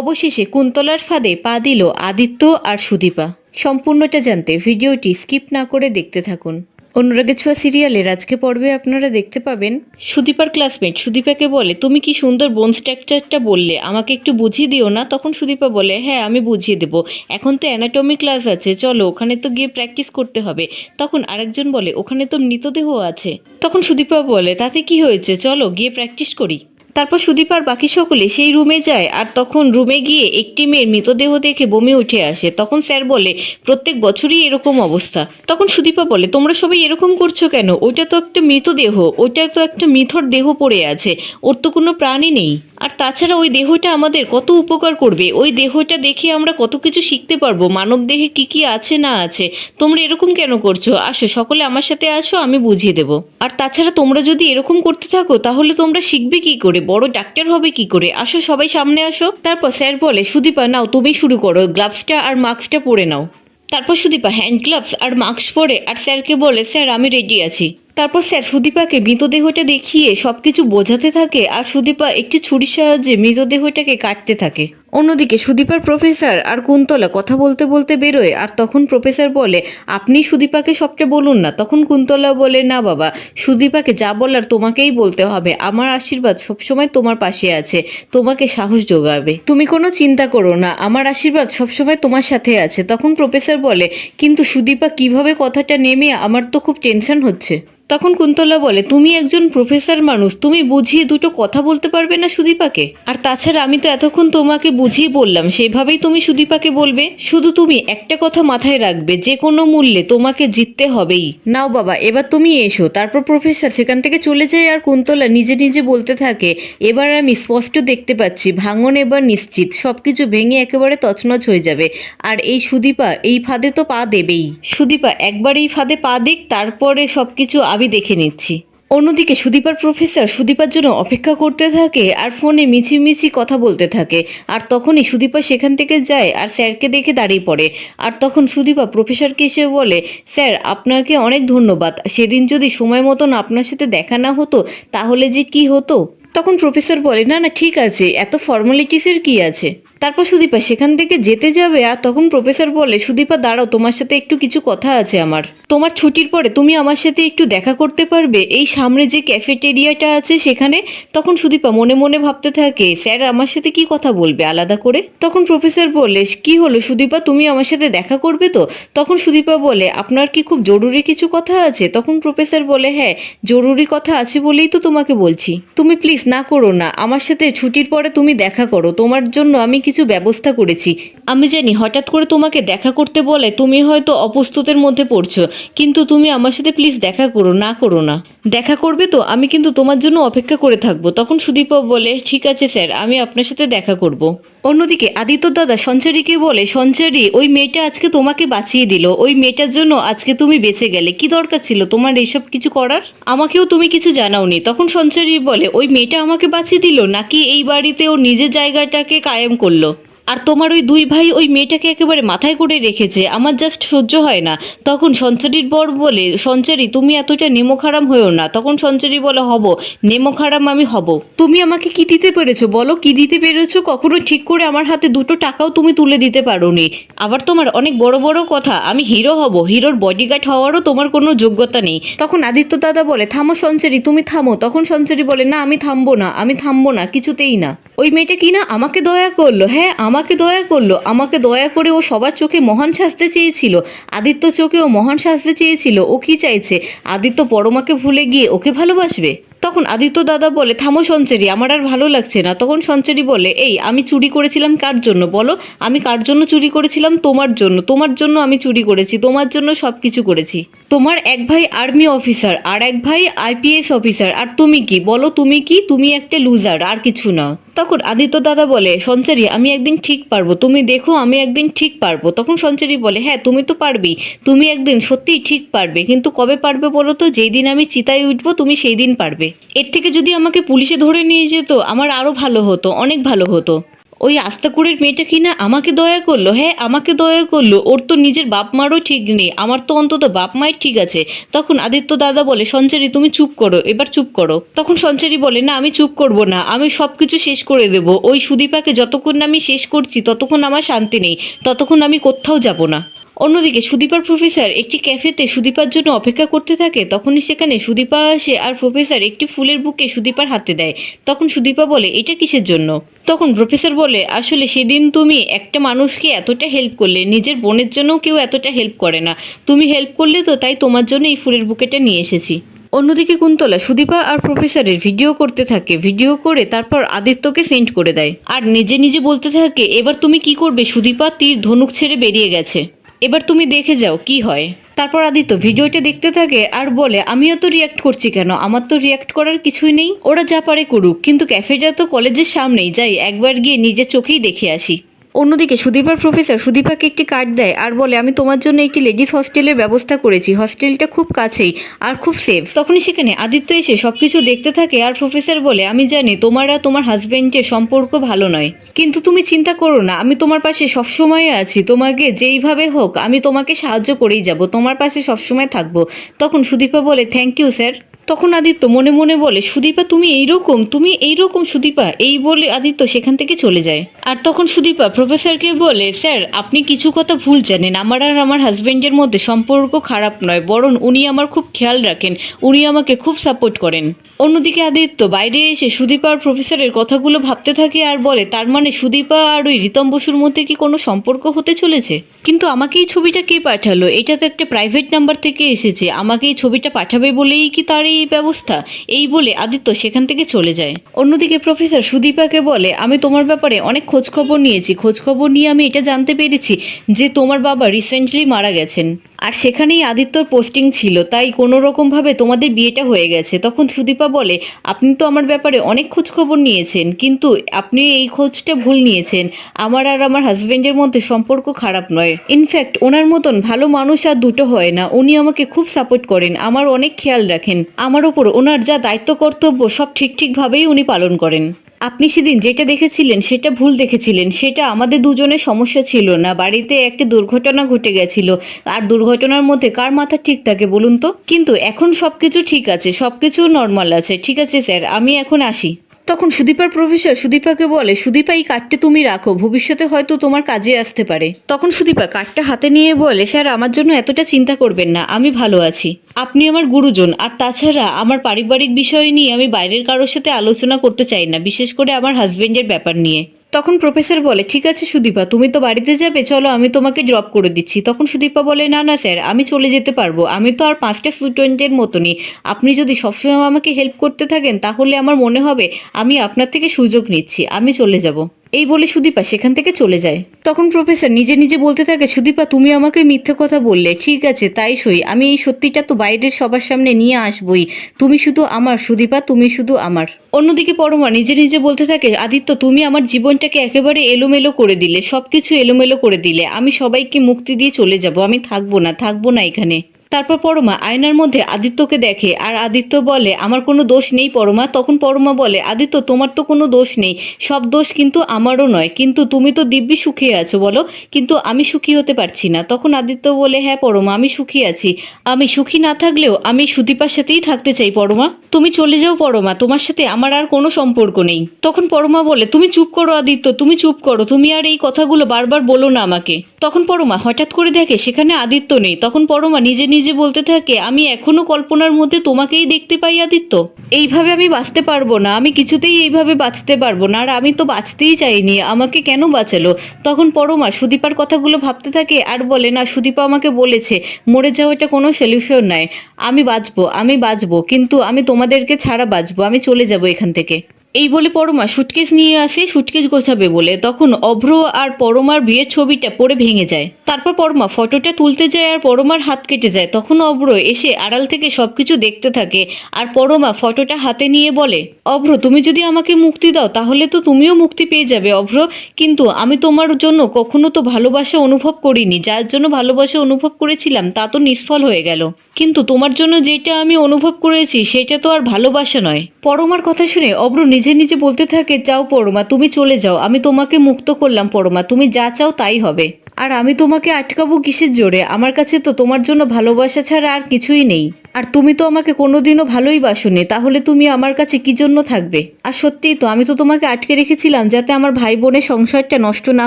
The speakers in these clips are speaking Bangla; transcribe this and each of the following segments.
অবশেষে কুন্তলার ফাঁদে পা দিল আদিত্য আর সুদীপা। সম্পূর্ণটা জানতে ভিডিওটি স্কিপ না করে দেখতে থাকুন। অনুরাগে ছোঁয়া সিরিয়ালের আজকে পর্বে আপনারা দেখতে পাবেন, সুদীপার ক্লাসমেট সুদীপাকে বলে, তুমি কি সুন্দর বোন স্ট্রাকচারটা বললে, আমাকে একটু বুঝিয়ে দিও না? তখন সুদীপা বলে হ্যাঁ আমি বুঝিয়ে দেবো। এখন তো অ্যানাটমি ক্লাস আছে, চলো ওখানে তো গিয়ে প্র্যাকটিস করতে হবে। তখন আরেকজন বলে, ওখানে তো মৃতদেহ আছে। তখন সুদীপা বলে, তাতে কি হয়েছে? চলো গিয়ে প্র্যাকটিস করি। তারপর সুদীপ আর বাকি সকলে সেই রুমে যায় আর তখন রুমে গিয়ে একটি মেয়ের মৃতদেহ দেখে বমি উঠে আসে। তখন স্যার বলে, প্রত্যেক বছরই এরকম অবস্থা। তখন সুদীপা বলে, তোমরা সবাই এরকম করছ কেন? ওইটা তো একটা মৃতদেহ, ওইটা তো একটা মিথর দেহ পড়ে আছে। ওর তো কোনো প্রাণী নেই। আর তাছাড়া ওই দেহটা আমাদের কত উপকার করবে? ওই দেহটা দেখে আমরা কত কিছু শিখতে পারব? মানব দেহে কি কি আছে না আছে? তোমরা এরকম কেন করছ? আসো, সকলে আমার সাথে আসো, আমি বুঝিয়ে দেবো। আর তাছাড়া তোমরা যদি এরকম করতে থাকো, তাহলে তোমরা শিখবে কি করে? বড় ডাক্তার হবে কি করে? আসো, সবাই সামনে আসো। তারপর স্যার বলে, সুদীপা, নাও, তুমি শুরু করো, গ্লাভসটা আর মাস্কটা পরে নাও। তারপর সুদীপা, হ্যান্ড গ্লাভস আর মাস্ক পরে। আর স্যারকে বলে, স্যার, আমি রেডি আছি। তারপর স্যার, সুদীপাকে মৃতদেহটা দেখিয়ে সব কিছু বোঝাতে থাকে আর সুদীপা একটি ছুরির সাহায্যে মৃতদেহটাকে কাটতে থাকে। অন্যদিকে সুদীপার প্রফেসর আর কুন্তলা কথা বলতে বলতে বেরোয়, আর তখন প্রফেসর বলে, আপনি সুদীপাকে সবটা বলুন না। তখন কুন্তলা বলে, না বাবা, সুদীপাকে যা বলার তোমাকেই বলতে হবে। আমার আশীর্বাদ সবসময় তোমার পাশে আছে। তোমাকে সাহস যোগাবে। তুমি কোনো চিন্তা করো না। আমার আশীর্বাদ সবসময় তোমার সাথে আছে। তখন প্রফেসর বলে, কিন্তু সুদীপা কীভাবে কথাটা নেমে আমার তো খুব টেনশন হচ্ছে। তখন কুন্তলা বলে, তুমি একজন প্রফেসর মানুষ। তুমি বুঝিয়ে দুটো কথা বলতে পারবে না সুদীপাকে? আর তাছাড়া আমি তো এতক্ষণ তোমাকে বুঝিয়ে বললাম সেভাবেই তুমি সুদীপাকে বলবে? শুধু তুমি একটা কথা মাথায় রাখবে যে কোনো মূল্যে তোমাকে জিততে হবেই। নাও বাবা এবার তুমি এসো। তারপর প্রফেসর সেখান থেকে চলে যায় আর কুন্তলা নিজে নিজে বলতে থাকে এবার আমি স্পষ্ট দেখতে পাচ্ছি ভাঙন এবার নিশ্চিত। সবকিছু ভেঙে একেবারে তছনছ হয়ে যাবে। আর এই সুদীপা এই ফাঁদে তো পা দেবেই। সুদীপা একবার এই ফাঁদে পা দিক তারপরে সবকিছু আমি দেখে নিচ্ছি। অন্যদিকে সুদীপার প্রফেসর সুদীপার জন্য অপেক্ষা করতে থাকে আর ফোনে মিছিমিছি কথা বলতে থাকে। আর তখনই সুদীপা সেখান থেকে যায় আর স্যারকে দেখে দাঁড়িয়ে পড়ে। আর তখন সুদীপা প্রফেসরকে এসে বলে, স্যার, আপনাকে অনেক ধন্যবাদ। সেদিন যদি সময় মতন আপনার সাথে দেখা না হতো, তাহলে যে কি হতো? তখন প্রফেসর বলে, না না, ঠিক আছে। এত ফর্মালিটিসের কি আছে? তারপর সুদীপা, সেখান থেকে যেতে যাবে আর তখন প্রফেসর বলে, সুদীপা, দাঁড়াও, তোমার সাথে একটু কিছু কথা আছে আমার। তোমার ছুটির পরে তুমি আমার সাথে একটু দেখা করতে পারবে। এই সামনে যে ক্যাফেটেরিয়াটা আছে সেখানে। তখন সুদীপা মনে মনে ভাবতে থাকে, স্যার, আমার সাথে কি কথা বলবে, আলাদা করে? তখন প্রফেসর বলে, কি হলো সুদীপা, তুমি আমার সাথে দেখা করবে তো? তখন সুদীপা বলে, আপনার কি খুব জরুরি কিছু কথা আছে? তখন প্রফেসর বলে হ্যাঁ জরুরি কথা আছে বলেই তো তোমাকে বলছি। তুমি প্লিজ না করো না। আমার সাথে ছুটির পরে তুমি দেখা করো। তোমার জন্য আমি কিছু ব্যবস্থা করেছি। আমি জানি হঠাৎ করে তোমাকে দেখা করতে বলে তুমি হয়তো অপ্রস্তুতের মধ্যে পড়ছো, কিন্তু তুমি আমার সাথে প্লিজ দেখা করো, না করো না। দেখা করবে তো, আমি কিন্তু তোমার জন্য অপেক্ষা করে থাকব। তখন সুদীপ বলে, ঠিক আছে স্যার আমি আপনার সাথে দেখা করব। অন্যদিকে আদিত্য দাদা, সঞ্চারীকে বলে, সঞ্চারী, ওই মেয়েটা আজকে তোমাকে বাঁচিয়ে দিল। ওই মেয়েটার জন্য আজকে তুমি বেঁচে গেলে। কি দরকার ছিল তোমার এইসব কিছু করার? আমাকেও তুমি কিছু জানাওনি। তখন সঞ্চারী বলে, ওই মেয়েটা আমাকে বাঁচিয়ে দিল? নাকি এই বাড়িতে ও নিজের জায়গাটাকে কায়েম করল? আর তোমার ওই দুই ভাই ওই মেয়েটাকে একেবারে মাথায় করে রেখেছে, আমার জাস্ট সহ্য হয় না। তখন সঞ্চারীর বর বলে, সঞ্চারী, তুমি এতটা নেমোখারাম হয়েও না। তখন সঞ্চারী বলে, হব, নেমোখারাম আমি হব। তুমি আমাকে কি দিতে পেরেছ বলো? কি দিতে পেরেছ? কখনো ঠিক করে আমার হাতে দুটো টাকাও তুমি তুলে দিতে পারোনি। আবার তোমার অনেক বড় বড় কথা, আমি হিরো হব। হিরোর বডিগার্ড হওয়ারও তোমার কোনো যোগ্যতা নেই। তখন আদিত্য দাদা বলে, থামো সঞ্চারী, তুমি থামো। তখন সঞ্চারী বলে, না, আমি থামবো না, আমি থামবো না, কিছুতেই না। ওই মেয়েটা কি না আমাকে দয়া করল। হ্যাঁ আমাকে দয়া করল, আমাকে দয়া করে ও সবার চোখে মহান সাজতে চেয়েছিল। আদিত্য চোখে ও মহান সাজতে চেয়েছিল, ও কি চাইছে? আদিত্য পরমাকে ভুলে গিয়ে ওকে ভালোবাসবে? তখন আদিত্য দাদা বলে, থামো সঞ্চারী, আমার আর ভালো লাগছে না। তখন সঞ্চারী বলে, এই, আমি চুরি করেছিলাম কার জন্য? বলো, আমি কার জন্য চুরি করেছিলাম? তোমার জন্য। তোমার জন্য আমি চুরি করেছি, তোমার জন্য সব কিছু করেছি। তোমার এক ভাই আর্মি অফিসার, আর এক ভাই আইপিএস অফিসার, আর তুমি কি? বলো, তুমি কি? তুমি একটা লুজার, আর কিছু না। তখন আদিত্য দাদা বলে, সঞ্চারি, আমি একদিন ঠিক পারব। তুমি দেখো, আমি একদিন ঠিক পারব। তখন সঞ্চারি বলে হ্যাঁ তুমি তো পারবি তুমি একদিন সত্যিই ঠিক পারবে। কিন্তু কবে পারবে বলো তো? যেই দিন আমি চিতায় উঠবো, তুমি সেই দিন পারবে। এর থেকে যদি আমাকে পুলিশে ধরে নিয়ে যেত, আমার আরও ভালো হতো, অনেক ভালো হতো। ওই আস্তাকুড়ের মেয়েটা কিনা আমাকে দয়া করল? হ্যাঁ আমাকে দয়া করল। ওর তো নিজের বাপ মারও ঠিক নেই। আমার তো অন্তত বাপ মায়ের ঠিক আছে। তখন আদিত্য দাদা বলে, সঞ্চারী, তুমি চুপ করো। এবার চুপ করো। তখন সঞ্চারী বলে, না, আমি চুপ করব না। আমি সব কিছু শেষ করে দেব। ওই সুদীপাকে যতক্ষণ আমি শেষ করছি, ততক্ষণ আমার শান্তি নেই। ততক্ষণ আমি কোথাও যাব না। অন্যদিকে সুদীপার প্রফেসর একটি ক্যাফেতে সুদীপার জন্য অপেক্ষা করতে থাকে, তখনই সেখানে সুদীপা আসে আর প্রফেসর একটি ফুলের বুকে সুদীপার হাতে দেয়। তখন সুদীপা বলে, এটা কিসের জন্য? তখন প্রফেসর বলে, আসলে সেদিন তুমি একটা মানুষকে এতটা হেল্প করলে, নিজের বোনের জন্যও কেউ এতটা হেল্প করে না। তুমি হেল্প করলে তো তাই তোমার জন্য এই ফুলের বুকেটা নিয়ে এসেছি। অন্যদিকে কুন্তলা সুদীপা আর প্রফেসরের ভিডিও করতে থাকে, ভিডিও করে তারপর আদিত্যকে সেন্ড করে দেয়। আর নিজে নিজে বলতে থাকে, এবার তুমি কি করবে? সুদীপা তীর ধনুক ছেড়ে বেরিয়ে গেছে। এবার তুমি দেখে যাও, কি হয়। তারপর আদিত্য, ভিডিওটা দেখতে থাকে আর বলে, আমিও তো রিয়াক্ট করছি কেন? আমার তো রিয়াক্ট করার কিছুই নেই। ওরা যা পারে করুক। কিন্তু ক্যাফেটা তো কলেজের সামনেই। যাই, একবার গিয়ে নিজের চোখেই দেখে আসি। অন্যদিকে সুদীপার প্রফেসর সুদীপাকে একটি কার্ড দেয় আর বলে, আমি তোমার জন্য একটি লেডিস হস্টেলের ব্যবস্থা করেছি। হস্টেলটা খুব কাছেই আর খুব সেফ তখনই সেখানে আদিত্য এসে সবকিছু দেখতে থাকে আর প্রফেসর বলে, আমি জানি তোমার তোমার হাজবেন্ডের সম্পর্ক ভালো নয়। কিন্তু তুমি চিন্তা করো না, আমি তোমার পাশে সবসময় আছি। তোমাকে যেইভাবে হোক, আমি তোমাকে সাহায্য করেই যাব। তোমার পাশে সবসময় থাকব। তখন সুদীপা বলে থ্যাংক ইউ স্যার তখন আদিত্য মনে মনে বলে, সুদীপা, তুমি এইরকম তুমি এইরকম সুদীপা, এই বলে আদিত্য সেখান থেকে চলে যায়। আর তখন সুদীপা প্রফেসরকে বলে, স্যার, আপনি কিছু কথা ভুল জানেন। আমার আর আমার হাজব্যান্ডের মধ্যে সম্পর্ক খারাপ নয়, বরং উনি আমার খুব খেয়াল রাখেন। উনি আমাকে খুব সাপোর্ট করেন। অন্যদিকে আদিত্য বাইরে এসে সুদীপা আর প্রফেসরের কথাগুলো ভাবতে থাকে আর বলে, তার মানে সুদীপা আর ওই রীতম বসুর মধ্যে কি কোনো সম্পর্ক হতে চলেছে? কিন্তু আমাকে এই ছবিটা কে পাঠালো? এটা তো একটা প্রাইভেট নাম্বার থেকে এসেছে। আমাকে এই ছবিটা পাঠাবে বলেই কি তার এই ব্যবস্থা, এই বলে আদিত্য সেখান থেকে চলে যায়। অন্যদিকে প্রফেসর সুদীপাকে বলে, আমি তোমার ব্যাপারে অনেক খোঁজ খবর নিয়েছি। খোঁজ খবর নিয়ে আমি এটা জানতে পেরেছি যে তোমার বাবা রিসেন্টলি মারা গেছেন। আর সেখানেই আদিত্যর পোস্টিং ছিল, তাই কোনো রকমভাবে তোমাদের বিয়েটা হয়ে গেছে। তখন সুদীপা বলে, আপনি তো আমার ব্যাপারে অনেক খোঁজ খবর নিয়েছেন, কিন্তু আপনি এই খোঁজটা ভুল নিয়েছেন। আমার আর আমার হাজবেন্ডের মধ্যে সম্পর্ক খারাপ নয়। ইনফ্যাক্ট ওনার মতন ভালো মানুষ আর দুটো হয় না। উনি আমাকে খুব সাপোর্ট করেন। আমার অনেক খেয়াল রাখেন। আমার উপর ওনার যা দায়িত্ব, কর্তব্য, সব ঠিক ঠিকভাবেই উনি পালন করেন। আপনি সেদিন যেটা দেখেছিলেন, সেটা ভুল দেখেছিলেন। সেটা আমাদের দুজনের সমস্যা ছিল না। বাড়িতে একটি দুর্ঘটনা ঘটে গেছিল। আর দুর্ঘটনার মধ্যে কার মাথা ঠিক থাকে বলুন তো? কিন্তু এখন সব কিছু ঠিক আছে। সব কিছু নর্মাল আছে। ঠিক আছে, স্যার। আমি এখন আসি। তখন সুদীপার প্রফেসর সুদীপাকে বলে, সুদীপা, এই কার্ডটা তুমি রাখো, ভবিষ্যতে হয়তো তোমার কাজে আসতে পারে। তখন সুদীপা কার্ডটা হাতে নিয়ে বলে, স্যার, আমার জন্য এতটা চিন্তা করবেন না, আমি ভালো আছি। আপনি আমার গুরুজন, আর তাছাড়া আমার পারিবারিক বিষয় নিয়ে আমি বাইরের কারোর সাথে আলোচনা করতে চাই না, বিশেষ করে আমার হাজবেন্ডের ব্যাপার নিয়ে। তখন প্রফেসর বলে, ঠিক আছে সুদীপা, তুমি তো বাড়িতে যাবে, চলো আমি তোমাকে ড্রপ করে দিচ্ছি। তখন সুদীপা বলে, না না স্যার, আমি চলে যেতে পারব। আমি তো আর পাঁচটা স্টুডেন্টের মতনই। আপনি যদি সবসময় আমাকে হেল্প করতে থাকেন, তাহলে আমার মনে হবে আমি আপনার থেকে সুযোগ নিচ্ছি। আমি চলে যাব। এই বলে সুদীপা সেখান থেকে চলে যায়। তখন প্রফেসর নিজে নিজে বলতে থাকে, সুদীপা, তুমি আমাকে মিথ্যে কথা বললে। ঠিক আছে, তাই সই। আমি এই সত্যিটা তো বাইরের সবার সামনে নিয়ে আসবই। তুমি শুধু আমার, সুদীপা, তুমি শুধু আমার। অন্যদিকে পরমা নিজে নিজে বলতে থাকে, আদিত্য, তুমি আমার জীবনটাকে একেবারে এলোমেলো করে দিলে সব কিছু এলোমেলো করে দিলে। আমি সবাইকে মুক্তি দিয়ে চলে যাব। আমি থাকব না থাকব না এখানে। তারপর পরমা আয়নার মধ্যে আদিত্যকে দেখে, আর আদিত্য বলে, আমার কোনো দোষ নেই পরমা। তখন পরমা বলে, আদিত্য, তোমার তো কোনো দোষ নেই। সব দোষ কিন্তু আমারও নয়। কিন্তু তুমি তো দিব্যি সুখী আছো বলো। কিন্তু আমি সুখী হতে পারছি না। তখন আদিত্য বলে হ্যাঁ পরমা, আমি সুখী আছি। আমি সুখী না থাকলেও আমি সুদীপার সাথেই থাকতে চাই পরমা। তুমি চলে যাও পরমা। তোমার সাথে আমার আর কোনো সম্পর্ক নেই। তখন পরমা বলে, তুমি চুপ করো আদিত্য, তুমি চুপ করো। তুমি আর এই কথাগুলো বারবার বলো না আমাকে। তখন পরমা হঠাৎ করে দেখে, সেখানে আদিত্য নেই। তখন পরমা নিজে নিজে বলতে থাকে, আমি এখনও কল্পনার মধ্যে তোমাকেই দেখতে পাই, আদিত্য। এইভাবে আমি বাঁচতে পারব না, আমি কিছুতেই এইভাবে বাঁচতে পারব না, আর আমি তো বাঁচতেই চাইনি, আমাকে কেন বাঁচালো? তখন পরমা সুদীপার কথাগুলো ভাবতে থাকে, আর বলে না, সুদীপা আমাকে বলেছে, মরে যাওয়াটা কোনো সলিউশন নয় আমি বাঁচবো আমি বাঁচবো, কিন্তু আমি তোমাদেরকে ছাড়া বাঁচবো, আমি চলে যাব এখান থেকে। এই বলে পরমা সুটকেস নিয়ে আসে, সুটকেস গোছাবে বলে। তখন অভ্র আর পরমার বিয়ের ছবিটা পড়ে ভেঙে যায়। তারপর পরমা ফটোটা তুলতে যায় আর পরমার হাত কেটে যায়। তখন অভ্র এসে আড়াল থেকে সবকিছু দেখতে থাকে আর পরমা ফটোটা হাতে নিয়ে বলে, অভ্র, তুমি যদি আমাকে মুক্তি দাও, তাহলে তো তুমিও মুক্তি পেয়ে যাবে, অভ্র। কিন্তু আমি তোমার জন্য কখনো তো ভালোবাসা অনুভব করিনি। যার জন্য ভালোবাসা অনুভব করেছিলাম, তা তো নিষ্ফল হয়ে গেল। কিন্তু তোমার জন্য যেটা আমি অনুভব করেছি, সেটা তো আর ভালোবাসা নয়। পরমার কথা শুনে অব্র নিজে নিজে নিজে বলতে থাকে, যাও পরমা, তুমি চলে যাও, আমি তোমাকে মুক্ত করলাম পরমা, তুমি যা চাও তাই হবে। আর আমি তোমাকে আটকাবো কিসের জোরে? আমার কাছে তো তোমার জন্য ভালোবাসা ছাড়া আর কিছুই নেই। আর তুমি তো আমাকে কোনোদিনও ভালোই বাসনি, তাহলে তুমি আমার কাছে কি জন্য থাকবে? আর সত্যিই তো, আমি তো তোমাকে আটকে রেখেছিলাম যাতে আমার ভাই বোনের সংসারটা নষ্ট না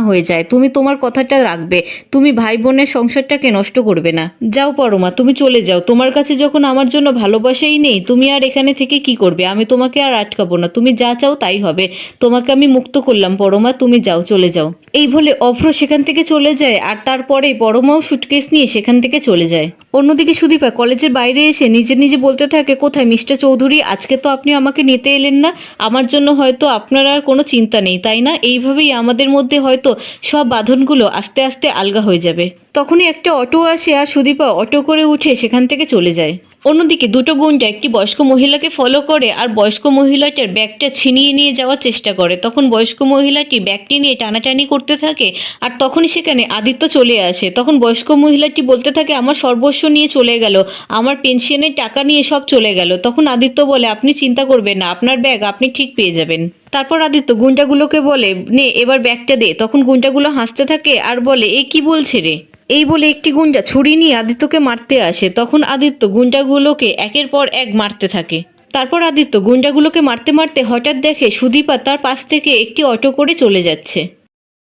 হয়ে যায়। তুমি তোমার কথাটা রাখবে, তুমি ভাই বোনের সংসারটাকে নষ্ট করবে না। যাও পরমা, তুমি চলে যাও। তোমার কাছে যখন আমার জন্য ভালোবাসাই নেই, তুমি আর এখানে থেকে কি করবে? আমি তোমাকে আর আটকাবো না। তুমি যা চাও তাই হবে। তোমাকে আমি মুক্ত করলাম পরমা, তুমি যাও, চলে যাও। এই বলে অভ্র সেখান থেকে চলে যায় আর তারপরে পরমাও সুটকেস নিয়ে সেখান থেকে চলে যায়। অন্যদিকে সুদীপা কলেজের বাইরে এসে নিজে নিজে বলতে থাকে, কোথায় মিস্টার চৌধুরী? আজকে তো আপনি আমাকে নিতে এলেন না। আমার জন্য হয়তো আপনার আর কোনো চিন্তা নেই, তাই না? এইভাবেই আমাদের মধ্যে হয়তো সব বাঁধনগুলো আস্তে আস্তে আলগা হয়ে যাবে। তখনই একটা অটো আসে আর সুদীপা অটো করে উঠে সেখান থেকে চলে যায়। অন্যদিকে দুটো গুন্ডা একটি বয়স্ক মহিলাকে ফলো করে আর বয়স্ক মহিলাটার ব্যাগটা ছিনিয়ে নিয়ে যাওয়ার চেষ্টা করে। তখন বয়স্ক মহিলাটি ব্যাগটি নিয়ে টানাটানি করতে থাকে আর তখনই সেখানে আদিত্য চলে আসে। তখন বয়স্ক মহিলাটি বলতে থাকে, আমার সর্বস্ব নিয়ে চলে গেল, আমার পেনশনের টাকা নিয়ে সব চলে গেল। তখন আদিত্য বলে, আপনি চিন্তা করবেন না, আপনার ব্যাগ আপনি ঠিক পেয়ে যাবেন। তারপর আদিত্য গুন্ডাগুলোকে বলে, নে, এবার ব্যাগটা দে। তখন গুন্ডাগুলো হাসতে থাকে আর বলে, এ কি বলছে রে? এই বলে একটি গুন্ডা ছুরি নিয়ে আদিত্যকে মারতে আসে। তখন আদিত্য গুন্ডাগুলোকে একের পর এক মারতে থাকে। তারপর আদিত্য গুন্ডাগুলোকে মারতে মারতে হঠাৎ দেখে সুদীপা তার পাশ থেকে একটি অটো করে চলে যাচ্ছে।